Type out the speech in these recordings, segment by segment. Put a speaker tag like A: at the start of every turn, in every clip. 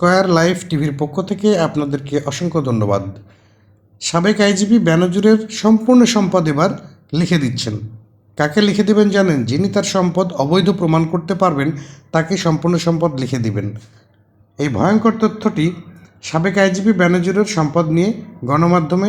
A: Square life টিভির পক্ষ থেকে আপনাদেরকে অসংখ্য ধন্যবাদ। সাবেক আইজিপি ব্যানজুরের সম্পূর্ণ সম্পদ এবার লিখে দিচ্ছেন। কাকে লিখে দেবেন জানেন? যিনি তার সম্পদ অবৈধ প্রমাণ করতে পারবেন, তাকে সম্পূর্ণ সম্পদ লিখে দিবেন। এই ভয়ঙ্কর তথ্যটি সাবেক আইজিপি ব্যানার্জিরের সম্পদ নিয়ে গণমাধ্যমে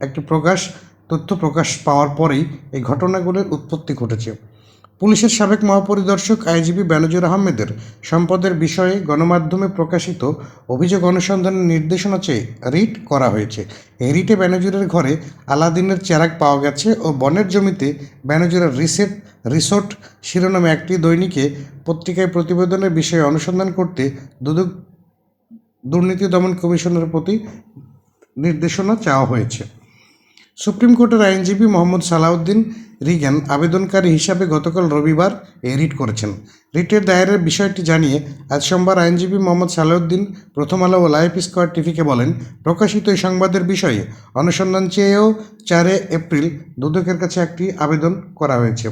A: একটি প্রকাশ, তথ্য প্রকাশ পাওয়ার পরেই এই ঘটনাগুলোর উৎপত্তি ঘটেছে। পুলিশের সাবেক মহাপরিদর্শক আইজিপি বেনজির আহমেদের সম্পদের বিষয়ে গণমাধ্যমে প্রকাশিত অভিযোগ অনুসন্ধানের নির্দেশনা চেয়ে রিট করা হয়েছে। এই রিটে বেনজিরের ঘরে আলাদিনের চেরাক পাওয়া গেছে ও বনের জমিতে বেনজিরের রিসেট, রিসোর্ট শিরোনামে একটি দৈনিকে পত্রিকায় প্রতিবেদনের বিষয়ে অনুসন্ধান করতে দুদক দুর্নীতি দমন কমিশনের প্রতি নির্দেশনা চাওয়া হয়েছে। সুপ্রিম কোর্টের আইনজীবী মোহাম্মদ সালাউদ্দিন রিগান আবেদনকারী হিসাবে গতকাল রবিবার এই রিট করেছেন। রিটের দায়েরের বিষয়টি জানিয়ে আজ সোমবার আইনজীবী মোহাম্মদ সালাউদ্দিন প্রথম আলো ও লাইফ স্কোয়ার টিভিকে বলেন, প্রকাশিত এই সংবাদের বিষয়ে অনুসন্ধান চেয়েও চারে এপ্রিল দুদকের কাছে একটি আবেদন করা হয়েছে।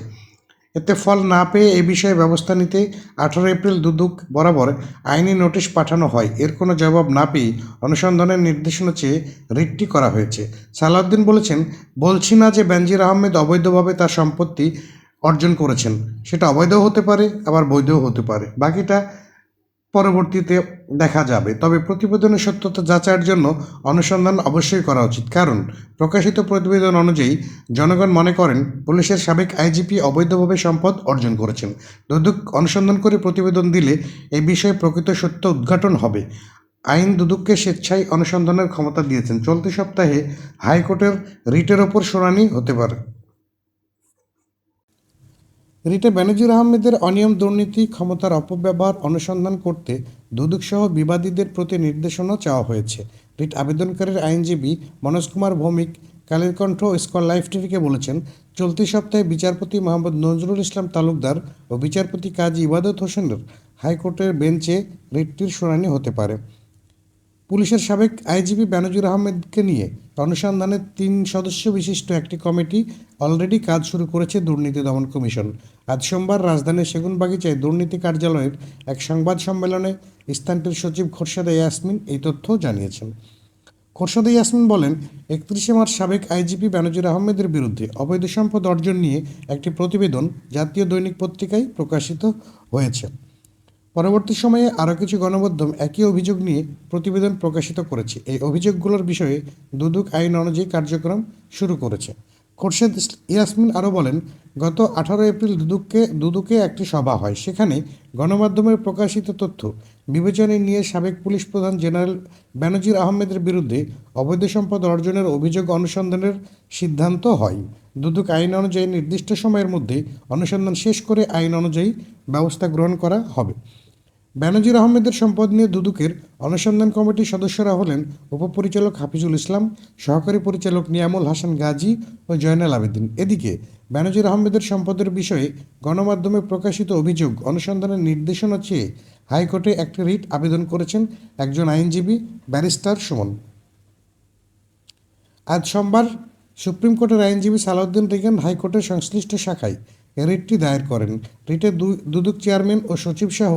A: এতে ফল না পেয়ে এ বিষয়ে ব্যবস্থা নিতে আঠারো এপ্রিল দুদুক বরাবর আইনি নোটিশ পাঠানো হয়। এর কোনো জবাব না পেয়ে অনুসন্ধানের নির্দেশনা চেয়ে রিটটি করা হয়েছে। সালাউদ্দিন বলেছেন, বলছি না যে বেনজির আহমেদ অবৈধভাবে তার সম্পত্তি অর্জন করেছেন। সেটা অবৈধও হতে পারে, আবার বৈধও হতে পারে। বাকিটা পরবর্তীতে দেখা যাবে। তবে প্রতিবেদনের সত্যতা যাচাইয়ের জন্য অনুসন্ধান অবশ্যই করা উচিত। কারণ, প্রকাশিত প্রতিবেদন অনুযায়ী জনগণ মনে করেন, পুলিশের সাবেক আইজিপি অবৈধভাবে সম্পদ অর্জন করেছেন। দুদক অনুসন্ধান করে প্রতিবেদন দিলে এই বিষয়ে প্রকৃত সত্য উদ্ঘাটন হবে। আইন দুদককে স্বেচ্ছায় অনুসন্ধানের ক্ষমতা দিয়েছেন। চলতি সপ্তাহে হাইকোর্টের রিটের ওপর শুনানি হতে পারে। রিটে বেনজির আহমেদের অনিয়ম দুর্নীতি, ক্ষমতার অপব্যবহার, অনুসন্ধান করতে দুদকসহ বিবাদীদের প্রতি নির্দেশনা চাওয়া হয়েছে। রিট আবেদনকারীর আইনজীবী মনোজ কুমার ভৌমিক কালের কণ্ঠ লাইফ টিভিকে বলেছেন, চলতি সপ্তাহে বিচারপতি মোহাম্মদ নজরুল ইসলাম তালুকদার ও বিচারপতি কাজী ইবাদত হোসেনের হাইকোর্টের বেঞ্চে রিটটির শুনানি হতে পারে। পুলিশের সাবেক আইজিপি বেনজির আহমেদকে নিয়ে অনুসন্ধানে তিন সদস্য বিশিষ্ট একটি কমিটি অলরেডি কাজ শুরু করেছে দুর্নীতি দমন কমিশন। আজ সোমবার রাজধানীর সেগুনবাগিচায় দুর্নীতি কার্যালয়ের এক সংবাদ সম্মেলনে স্থানটির সচিব খোরশেদা ইয়াসমিন এই তথ্য জানিয়েছেন। খোরশেদা ইয়াসমিন বলেন, একত্রিশে মার্চ সাবেক আইজিপি বেনজির আহমেদের বিরুদ্ধে অবৈধ সম্পদ অর্জন নিয়ে একটি প্রতিবেদন জাতীয় দৈনিক পত্রিকায় প্রকাশিত হয়েছে। পরবর্তী সময়ে আরও কিছু গণমাধ্যম একই অভিযোগ নিয়ে প্রতিবেদন প্রকাশিত করেছে। এই অভিযোগগুলোর বিষয়ে দুদক আইন অনুযায়ী কার্যক্রম শুরু করেছে। খোরশেদ ইয়াসমিন আরও বলেন, গত আঠারো এপ্রিল দুদককে, দুদকে একটি সভা হয়। সেখানে গণমাধ্যমের প্রকাশিত তথ্য, বিবেচনায় নিয়ে সাবেক পুলিশ প্রধান জেনারেল বেনজির আহমেদের বিরুদ্ধে অবৈধ সম্পদ অর্জনের অভিযোগ অনুসন্ধানের সিদ্ধান্ত হয়। দুদক আইন অনুযায়ী নির্দিষ্ট সময়ের মধ্যে অনুসন্ধান শেষ করে আইন অনুযায়ী ব্যবস্থা গ্রহণ করা হবে। বেনজির আহমেদের সম্পদ নিয়ে দুদুকের অনুসন্ধান কমিটির সদস্যরা হলেন উপপরিচালক হাফিজুল ইসলাম, সহকারী পরিচালক নিয়ামুল হাসান গাজী ও জয়নাল আবেদিন। এদিকে, বেনজির আহমেদের সম্পদের বিষয়ে গণমাধ্যমে প্রকাশিত অভিযোগ অনুসন্ধানের নির্দেশনা চেয়ে হাইকোর্টে একটি রিট আবেদন করেছেন একজন আইনজীবী ব্যারিস্টার সুমন। আজ সোমবার সুপ্রিম কোর্টের আইনজীবী সালাউদ্দিন রিগান হাইকোর্টের সংশ্লিষ্ট শাখায় রিটটি দায়ের করেন। রিটে দুদক চেয়ারম্যান ও সচিব সহ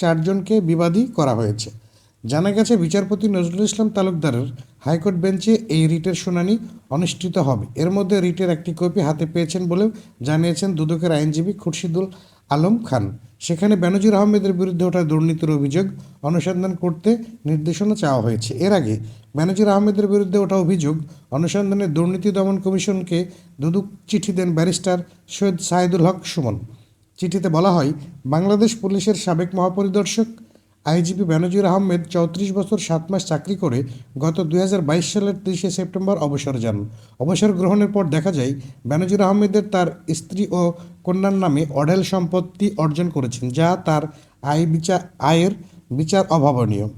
A: চারজনকে বিবাদী করা হয়েছে। জানা গেছে, বিচারপতি নজরুল ইসলাম তালুকদারের হাইকোর্ট বেঞ্চে এই রিটের শুনানি অনুষ্ঠিত হবে। এর মধ্যে রিটের একটি কপি হাতে পেয়েছেন বলেও জানিয়েছেন দুদকের আইনজীবী খুরশিদুল আলম খান। সেখানে বেনজির আহমেদের বিরুদ্ধে ওঠা দুর্নীতির অভিযোগ অনুসন্ধান করতে নির্দেশনা চাওয়া হয়েছে। এর আগে বেনজির আহমেদের বিরুদ্ধে ওঠা অভিযোগ অনুসন্ধানে দুর্নীতি দমন কমিশনকে দুদক চিঠি দেন ব্যারিস্টার সৈয়দ সাইদুল হক সুমন। চিঠিতে বলা হয়, বাংলাদেশ পুলিশের সাবেক মহাপরিদর্শক আইজিপি বেনজির আহমেদ চৌত্রিশ বছর সাত মাস চাকরি করে গত দুই হাজার বাইশ সালের তিরিশে সেপ্টেম্বর অবসর যান। অবসর গ্রহণের পর দেখা যায়, বেনজির আহমেদের তার স্ত্রী ও কন্যার নামে অঢেল সম্পত্তি অর্জন করেছেন, যা তার আয় বিচার আয়ের বিচার অভাবনীয়।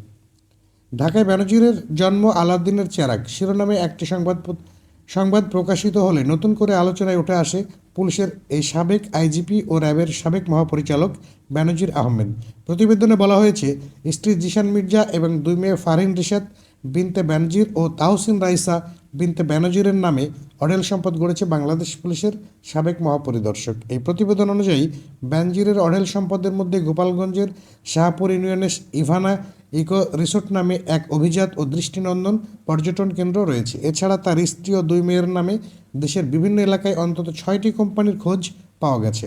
A: ঢাকায় বেনজিরের জন্ম আলাউদ্দিনের চেরাক শিরোনামে একটি সংবাদ পত- সংবাদ প্রকাশিত হলে নতুন করে আলোচনায় উঠে আসে পুলিশের এই সাবেক আইজিপি ও র্যাবের সাবেক মহাপরিচালক বেনজির আহমেদ। প্রতিবেদনে বলা হয়েছে, স্ত্রী জিশান মির্জা এবং দুই মেয়ে ফারহিন রিশাদ বিনতে বেনজির ও তাহসিন রাইসা বিনতে বেনজিরের নামে অডেল সম্পদ গড়েছে বাংলাদেশ পুলিশের সাবেক মহাপরিদর্শক। এই প্রতিবেদন অনুযায়ী ব্যানজিরের অডেল সম্পদের মধ্যে গোপালগঞ্জের শাহপুর ইউনিয়নের ইভানা ইকো রিসোর্ট নামে এক অভিজাত ও দৃষ্টিনন্দন পর্যটন কেন্দ্র রয়েছে। এছাড়া তার স্ত্রী ও দুই মেয়ের নামে দেশের বিভিন্ন এলাকায় অন্তত ছয়টি কোম্পানির খোঁজ পাওয়া গেছে।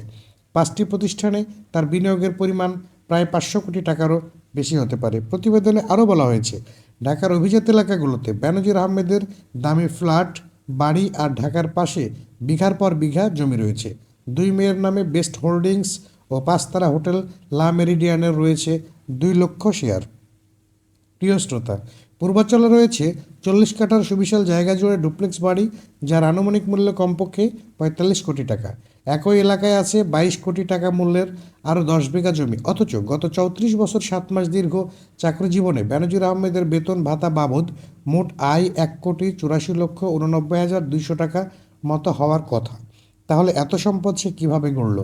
A: পাঁচটি প্রতিষ্ঠানে তার বিনিয়োগের পরিমাণ প্রায় পাঁচশো কোটি টাকারও বেশি হতে পারে। প্রতিবেদনে আরও বলা হয়েছে, ঢাকার অভিজাত এলাকাগুলোতে ব্যানজির আহমেদের দামি ফ্ল্যাট, বাড়ি আর ঢাকার পাশে বিঘার পর বিঘা জমি রয়েছে। দুই মেয়ের নামে বেস্ট হোল্ডিংস ও পাঁচতারা হোটেল লা মেরিডিয়ানের রয়েছে দুই লক্ষ শেয়ার। প্রিয় শ্রোতা পূর্বাঞ্চলে রয়েছে চল্লিশ কাঠার সুবিশাল জায়গা জুড়ে ডুপ্লেক্স বাড়ি, যার আনুমানিক মূল্য কমপক্ষে পঁয়তাল্লিশ কোটি টাকা। একই এলাকায় আছে বাইশ কোটি টাকা মূল্যের আরও দশ বিঘা জমি। অথচ গত চৌত্রিশ বছর সাত মাস দীর্ঘ চাকরি জীবনে বেনজির আহমেদের বেতন ভাতা বাবদ মোট আয় এক কোটি চুরাশি লক্ষ উননব্বই হাজার দুইশো টাকা মতো হওয়ার কথা। তাহলে এত সম্পদ সে কীভাবে গড়ল?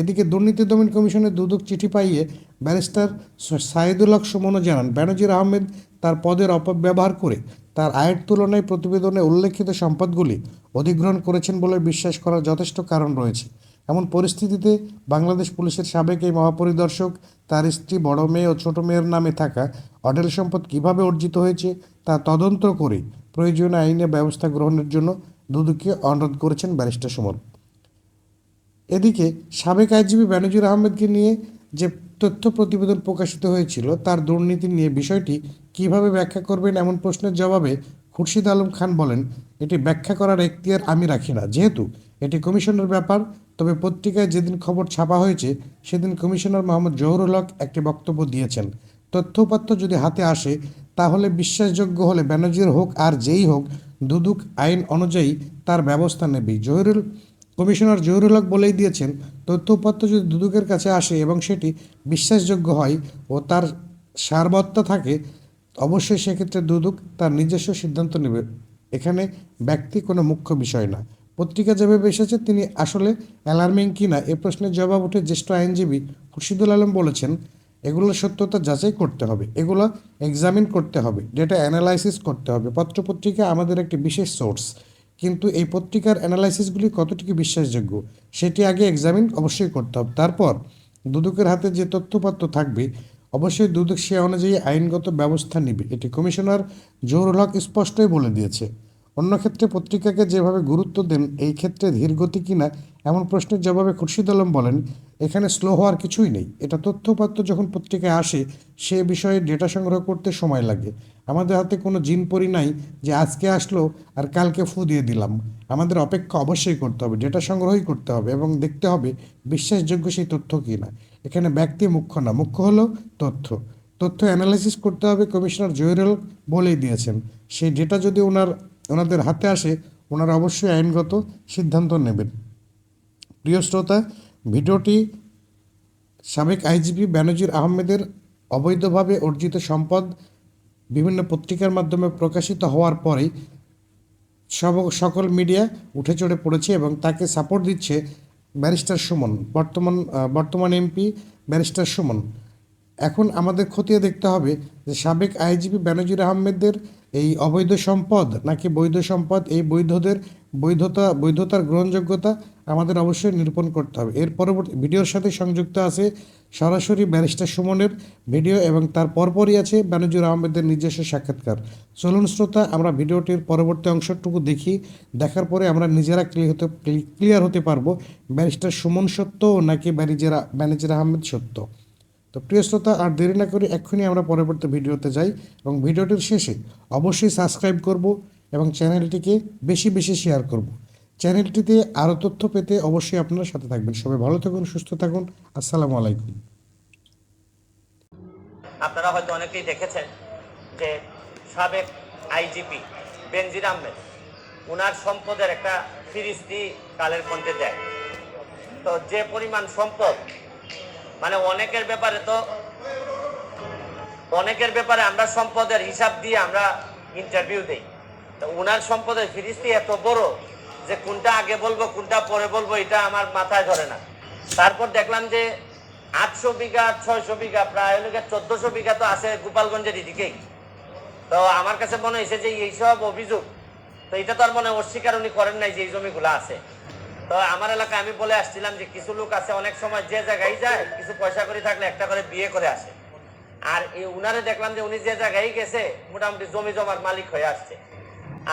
A: এদিকে দুর্নীতি দমন কমিশনের দুদক চিঠি পাইয়ে ব্যারিস্টার সাইদুল হক সুমনও জানান বেনজির আহমেদ তার পদের অপব্যবহার করে তার আয়ের তুলনায় প্রতিবেদনে উল্লেখিত সম্পদগুলি অধিগ্রহণ করেছেন বলে বিশ্বাস করার যথেষ্ট কারণ রয়েছে। এমন পরিস্থিতিতে বাংলাদেশ পুলিশের সাবেক এই মহাপরিদর্শক, তার স্ত্রী, বড় মেয়ে ও ছোট মেয়ের নামে থাকা অডেল সম্পদ কীভাবে অর্জিত হয়েছে তা তদন্ত করে প্রয়োজনীয় আইনে ব্যবস্থা গ্রহণের জন্য দুদককে অনুরোধ করেছেন ব্যারিস্টার সুমন। এদিকে সাবেক আইজিপি বেনজির আহমেদকে নিয়ে যে তথ্য প্রতিবেদন প্রকাশিত হয়েছিল, তার দুর্নীতি নিয়ে বিষয়টি কীভাবে ব্যাখ্যা করবেন এমন প্রশ্নের জবাবে খুরশিদ আলম খান বলেন, এটি ব্যাখ্যা করার এখতিয়ার আমি রাখি না। যেহেতু এটি কমিশনের ব্যাপার, তবে পত্রিকায় যেদিন খবর ছাপা হয়েছে, সেদিন কমিশনার মোহাম্মদ জহুরুল হক একটি বক্তব্য দিয়েছেন। তথ্যপাত্র যদি হাতে আসে, তাহলে বিশ্বাসযোগ্য হলে ব্যানার্জির হোক আর যেই হোক, দুদুক আইন অনুযায়ী তার ব্যবস্থা নেবে। জহিরুল কমিশনার জহুরুল হক বলেই দিয়েছেন, তথ্যপত্র যদি দুদকের কাছে আসে এবং সেটি বিশ্বাসযোগ্য হয় ও তার সারবত্তা থাকে, অবশ্যই সেক্ষেত্রে দুদক তার নিজস্ব সিদ্ধান্ত নেবে। এখানে ব্যক্তি কোনো মুখ্য বিষয় না। পত্রিকা যেভাবে এসেছে, তিনি আসলে অ্যালার্মিং কিনা এ প্রশ্নের জবাব উঠে জ্যেষ্ঠ আইনজীবী খুরশিদুল আলম বলেছেন এগুলোর সত্যতা যাচাই করতে হবে, এগুলো এক্সামিন করতে হবে ডেটা অ্যানালাইসিস করতে হবে। পত্রপত্রিকা আমাদের একটি বিশেষ সোর্স কিন্তু এই পত্রিকার অ্যানালাইসিসগুলি কতটুকু বিশ্বাসযোগ্য, সেটি আগে এক্সামিন অবশ্যই করতে হবে। তারপর দুদকের হাতে যে তথ্যপত্র থাকবে, অবশ্যই দুদক সে অনুযায়ী আইনগত ব্যবস্থা নেবে। এটি কমিশনার জহুরুল হক স্পষ্টই বলে দিয়েছে। অন্য ক্ষেত্রে পত্রিকাকে যেভাবে গুরুত্ব দেন, এই ক্ষেত্রে ধীরগতি কিনা এমন প্রশ্নের জবাবে খুরশিদ আলম বলেন এখানে স্লো হওয়ার কিছুই নেই। এটা তথ্যপাত্র যখন পত্রিকায় আসে, সে বিষয়ে ডেটা সংগ্রহ করতে সময় লাগে। আমাদের হাতে কোনো জিন পরি নাই যে আজকে আসলো আর কালকে ফু দিয়ে দিলাম। আমাদের অপেক্ষা অবশ্যই করতে হবে ডেটা সংগ্রহই করতে হবে এবং দেখতে হবে বিশ্বাসযোগ্য সেই তথ্য কি না এখানে ব্যক্তি মুখ্য না, মুখ্য হলো তথ্য। তথ্য অ্যানালাইসিস করতে হবে কমিশনার জহিরুল বলেই দিয়েছেন। সেই ডেটা যদি ওনার, ওনাদের হাতে আসে, ওনারা অবশ্যই আইনগত সিদ্ধান্ত নেবেন। প্রিয় শ্রোতা ভিডিওটি সাবেক আইজিপি বেনজির আহমেদের অবৈধভাবে অর্জিত সম্পদ বিভিন্ন পত্রিকার মাধ্যমে প্রকাশিত হওয়ার পরেই সব, সকল মিডিয়া উঠে চড়ে পড়েছে এবং তাকে সাপোর্ট দিচ্ছে ব্যারিস্টার সুমন, বর্তমান বর্তমান এমপি ব্যারিস্টার সুমন। এখন আমাদের খতিয়ে দেখতে হবে যে সাবেক আইজিপি বেনজির আহমেদের এই অবৈধ সম্পদ নাকি বৈধ সম্পদ, এই বৈধদের বৈধতা, বৈধতার গ্রহণযোগ্যতা আমাদের অবশ্যই নিরূপণ করতে হবে। এর পরবর্তী ভিডিওর সাথে সংযুক্ত আছে সরাসরি ব্যারিস্টার সুমনের ভিডিও এবং তার পরপরই আছে বেনজির আহমেদের নিজস্ব সাক্ষাৎকার। চলুন শ্রোতা, আমরা ভিডিওটির পরবর্তী অংশটুকু দেখি। দেখার পরে আমরা নিজেরা ক্লিয়ার হতে ক্লিয়ার হতে পারব ব্যারিস্টার সুমন সত্য নাকি ব্যারিজেরা ম্যানেজার আহমেদ সত্য। তো প্রিয় শ্রোতা, আর দেরি না করে এক্ষুনি আমরা পরবর্তী ভিডিওতে যাই এবং ভিডিওটির শেষে অবশ্যই সাবস্ক্রাইব করব এবং চ্যানেলটিকে বেশি বেশি শেয়ার করব। চ্যানেলটিতে আরও তথ্য পেতে অবশ্যই আপনারা সাথে থাকবেন। সবাই ভালো থাকুন, সুস্থ থাকুন। আসসালামু আলাইকুম।
B: আপনারা হয়তো অনেকেই দেখেছেন যে সাবেক আইজিপি বেনজির আহমেদ ওনার সম্পদের একটা ফিরিস্তি কালের কণ্ঠে দেয়। তো যে পরিমাণ সম্পদ মানে অনেকের ব্যাপারে তো, অনেকের ব্যাপারে আমরা সম্পদের হিসাব দিয়ে আমরা ইন্টারভিউ দেই। তো ওনার সম্পদের ফিরিস্তি এত বড় যে কোনটা আগে বলব, কোনটা পরে বলব, এটা আমার মাথায় ধরে না। তারপর দেখলাম যে আটশো বিঘা, ছয়শো বিঘা, প্রায় হলো চোদ্দশো বিঘা তো আছে গোপালগঞ্জের এদিকেই। তো আমার কাছে মনে হয়েছে যে এইসব অভিযোগ, তো এটা তো আর মনে অস্বীকার উনি করেন নাই যে এই জমিগুলো আছে। তো আমার এলাকায় আমি বলে আসছিলাম যে কিছু লোক আছে, অনেক সময় যে জায়গায় যায়, কিছু পয়সা করে থাকলে একটা করে বিয়ে করে আসে। আর এই উনারে দেখলাম যে উনি যে জায়গায় গেছে, মোটামুটি জমি জমার মালিক হয়ে আসছে।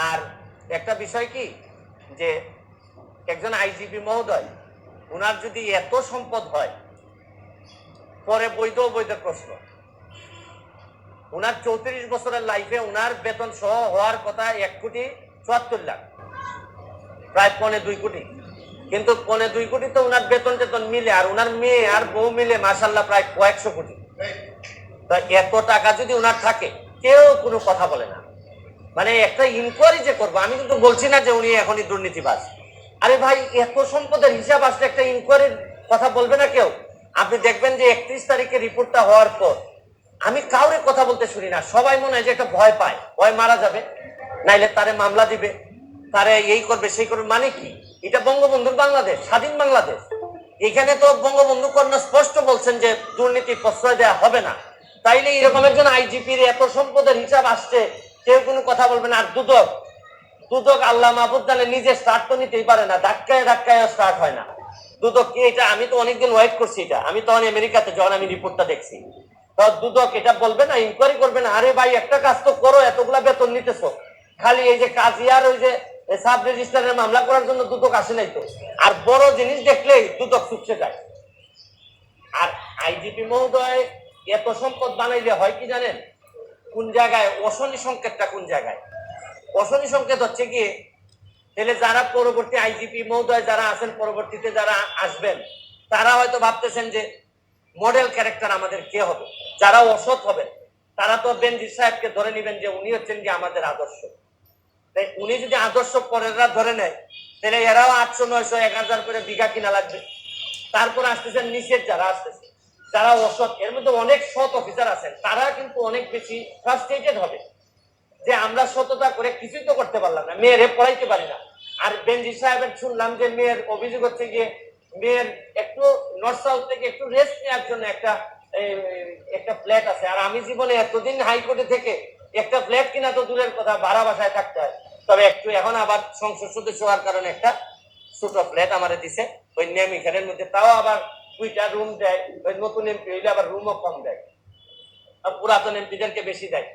B: আর একটা বিষয় কি যে একজন আইজিপি মহোদয়, উনার যদি এত সম্পদ হয়, পরে বৈধ অবৈধ প্রশ্ন। উনার চৌত্রিশ বছরের লাইফে উনার বেতন সহ হওয়ার কথা এক কোটি চুয়াত্তর লাখ। প্রায় পনে দুই কোটি। কিন্তু পনে দুই কোটি তো ওনার বেতন টেতন মিলে, আর উনার মেয়ে আর বউ মিলে মাসাল্লাহ প্রায় কয়েকশো কোটি। তা এত টাকা যদি ওনার থাকে, কেউ কোনো কথা বলে না। মানে একটা ইনকোয়ারি যে করব, আমি কিন্তু বলছি না যে উনি এখনই দুর্নীতিবাজ। আরে ভাই, এত সম্পদের হিসাব আসলে একটা ইনকোয়ারির কথা বলবে না কেউ? আপনি দেখবেন যে একত্রিশ তারিখে রিপোর্টটা হওয়ার পর, আমি কাউরে কথা বলতে শুনি না, সবাই মনে হয় যে একটা ভয় পায়। ভয় মারা যাবে, নাইলে তারে মামলা দিবে, তারে এই করবে, সেই করবে মানে কি? এটা বঙ্গবন্ধুর বাংলাদেশ, স্বাধীন বাংলাদেশ। এখানে তো বঙ্গবন্ধু কন্যা স্পষ্ট বলছেন যে দুর্নীতি প্রশ্রয় দেওয়া হবে না। তাইলে এরকম একজন আইজিপির এত সম্পদের হিসাব আসছে কেউ কোনো কথা বলবে না। আর দুদক দুদক আল্লাহ মাহবুদ জানে নিজে স্টার্ট তো নিতেই পারে না, ধাক্কায় ধাক্কায় স্টার্ট হয় না। দুদক কি এটা আমি তো অনেকদিন ওয়েট করছি এটা। আমি তখন আমেরিকাতে, যখন আমি রিপোর্টটা দেখছি। তো দুদক এটা বলবে না ইনকোয়ারি করবে না, আরে ভাই, একটা কাজ তো করো, এতগুলা বেতন নিতেছো। খালি এই যে কাজী আর ওই যে সাব রেজিস্টারের মামলা করার জন্য দুদক আসে নাই তো। আর বড় জিনিস দেখলেই দুদক চুপসে যায়। আর আইজিপি মহোদয় এত সম্পদ বানাইলে হয় কি জানেন? কোন জায়গায়? অশনি সংকেতটা কোন জায়গায়? অশনি সংকেত হচ্ছে কি, তাহলে যারা পরবর্তী আইজিপি মহোদয় যারা আছেন, পরবর্তীতে যারা আসবেন, তারা হয়তো ভাবতেছেন যে মডেল ক্যারেক্টার আমাদের কে হবে? যারা অসৎ হবেন, তারা তো বেনজির সাহেবকে ধরে নেবেন যে উনি হচ্ছেন যে আমাদের আদর্শ। তাই উনি যদি আদর্শ পরেররা ধরে নেয়, তাহলে এরাও আটশো, নয়শো, এক হাজার করে বিঘা কিনা লাগবে। তারপর আসতেছেন নিচের যারা আসতেছে। যারা অসৎ। এর মধ্যে অনেক সৎ অফিসার আছেন। তারা কিন্তু অনেক বেশি ফ্রাস্ট্রেটেড হবে। যে আমরা সততা করে কিছুই তো করতে পারলাম না। মেয়েরে পড়াইতে পারি না। আর বেনজি সাহেবের শুনলাম যে মেয়ের অভিযোগ হচ্ছে গিয়ে মেয়ের একটু নর্থ সাউথ থেকে একটু রেস্ট নেওয়ার জন্য একটা একটা ফ্ল্যাট আছে। আর আমি জীবনে এতদিন হাইকোর্টে থেকে একটা ফ্ল্যাট কিনা তো দূরের কথা, ভাড়া বাসায় থাকতে হয়। তবে একটু এখন আবার সংসদ সদস্য হওয়ার কারণে একটা ছোট ফ্ল্যাট আমারে দিছে। ওই নেমিখানের মধ্যে। তাও আবার দুইটা রুম দেয়, ওই নতুন এমপি হইলে আবার রুমও কম দেয়। আর পুরাতন এমপিদেরকে বেশি দেয়।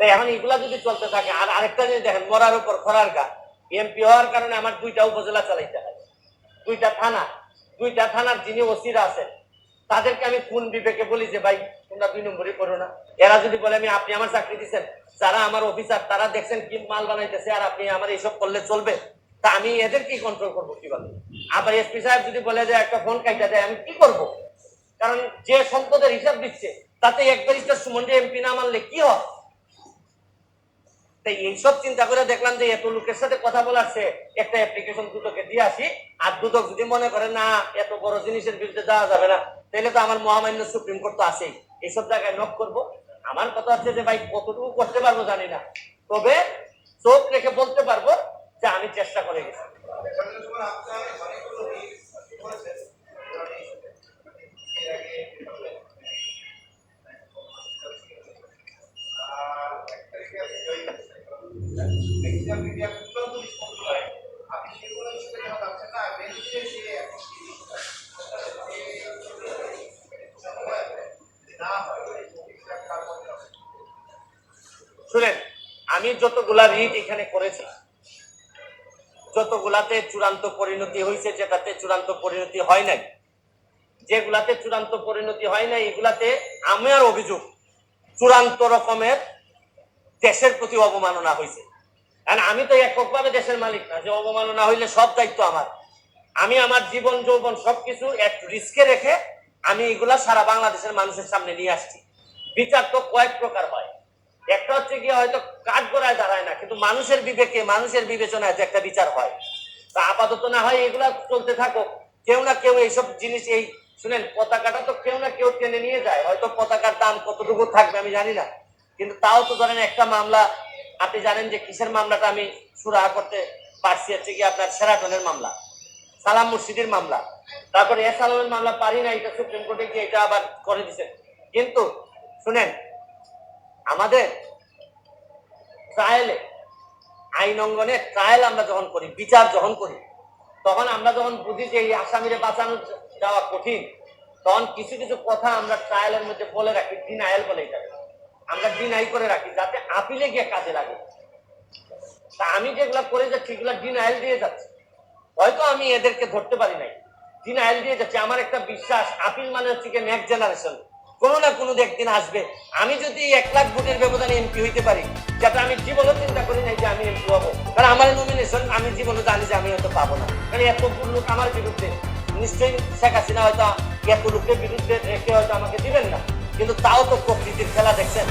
B: তাই এখন এগুলা যদি চলতে থাকে, আর আরেকটা জিনিস দেখেন, মরার উপর খরার গা। এমপি হওয়ার কারণে আমার দুইটা উপজেলা চালাইতে হয়। দুইটা থানা, দুইটা থানার যিনি ওসিরা আছেন, তাদেরকে আমি কোন বিবেকে বলি যে, ভাই, তোমরা দুই নম্বরই করো না। এরা যদি বলে, আমি, আপনি আমার চাকরি দিচ্ছেন যারা আমার অফিসার, তারা দেখছেন কি মাল বানাইতেছে, আর আপনি আমার এইসব করলে চলবে। তা আমি এদের কি কন্ট্রোল করব কি কীভাবে? আবার এসপি সাহেব যদি বলে যে একটা ফোন কাইটা দেয়, আমি কি করব? কারণ যে সম্পদের হিসাব দিচ্ছে তাতে এক ব্যারিস্টার সুমন্ডি এমপি না মানলে কি হয়? তাই এইসব চিন্তা করে দেখলাম যে এত লোকের সাথে কথা বলার সে একটা অ্যাপ্লিকেশন দুদকে দিয়ে আসি, আর দুদক যদি মনে করে, না, এত বড় জিনিসের বিরুদ্ধে দেওয়া যাবে না তাহলে তো আমার মহামান্য সুপ্রিম কোর্ট তো আছেই। এইসব জায়গায় নক করব। আমার কথা হচ্ছে যে, ভাই, কতটুকু করতে পারব জানি না। তবে চোখ রেখে বলতে পারব যে, আমি চেষ্টা করে গেছি। আমি যতগুলা রিট এখানে করেছি যতগুলাতে চূড়ান্ত পরিণতি হয়েছে যেটাতে চূড়ান্ত পরিণতি হয় নাই, যেগুলাতে চূড়ান্ত পরিণতি হয় নাই, এগুলাতে আমার অভিযোগ চূড়ান্ত রকমের দেশের প্রতি অবমাননা হয়েছে কারণ আমি তো এককভাবে দেশের মালিক না, যে অবমাননা হইলে সব দায়িত্ব আমার। আমি আমার জীবন, যৌবন সবকিছু এক রিস্কে রেখে আমি এগুলা সারা বাংলাদেশের মানুষের সামনে নিয়ে আসছি। বিচার তো কয়েক প্রকার হয়। একটা হচ্ছে গিয়ে হয়তো কাঠ গোড়ায় দাঁড়ায় না, কিন্তু মানুষের বিবেকে, মানুষের বিবেচনায় যে একটা বিচার হয়। তা আপাতত না হয় এগুলা চলতে থাকো কেউ না কেউ এইসব জিনিস, এই শুনেন, পতাকাটা তো কেউ না কেউ টেনে নিয়ে যায়। হয়তো পতাকার দাম কতটুকু থাকবে আমি জানি না। কিন্তু তাও তো ধরেন একটা মামলা, আপনি জানেন যে কিসের মামলাটা আমি সুরাহা করতে পারছি হচ্ছে কি আপনার সেরাটনের মামলা, সালাম মুর্শিদের মামলা। তারপরে এস আলমের মামলা পারি না, এটা সুপ্রিম কোর্টে গিয়ে এটা আবার করে দিছে। কিন্তু শুনেন আমাদের ট্রায়ালে আইন অঙ্গনে ট্রায়াল আমরা যখন করি, বিচার যখন করি, তখন আমরা যখন বুঝি যে এই আসামিরে বাঁচানো যাওয়া কঠিন, তখন কিছু কিছু কথা আমরা ট্রায়ালের মধ্যে বলে রাখি ডিনায়াল বলে এটাকে। আমরা ডিনাই করে রাখি, যাতে আপিলে গিয়ে কাজে লাগে। তা আমি যেগুলো করে যাচ্ছি, এগুলো ডিনায়াল দিয়ে যাচ্ছি। হয়তো আমি এদেরকে ধরতে পারি নাই। ডিনায়াল দিয়ে যাচ্ছি। আমার একটা বিশ্বাস, আপিল মানে হচ্ছে নেক্সট জেনারেশন কোনো না কোনো একদিন আসবে। আমি যদি এক লাখ ভোটের ব্যবধানে এমপি হইতে পারি, যাতে আমি জীবনও চিন্তা করি নাই যে আমি এমপি হব। কারণ আমার নমিনেশন আমি জীবনে জানি যে আমি হয়তো পাবো না। কারণ এত লোক আমার বিরুদ্ধে, নিশ্চয়ই শেখ হাসিনা হয়তো এত লোকের বিরুদ্ধে রেখে হয়তো আমাকে দিবেন না। কিন্তু তাও তো প্রকৃতির খেলা দেখছেন।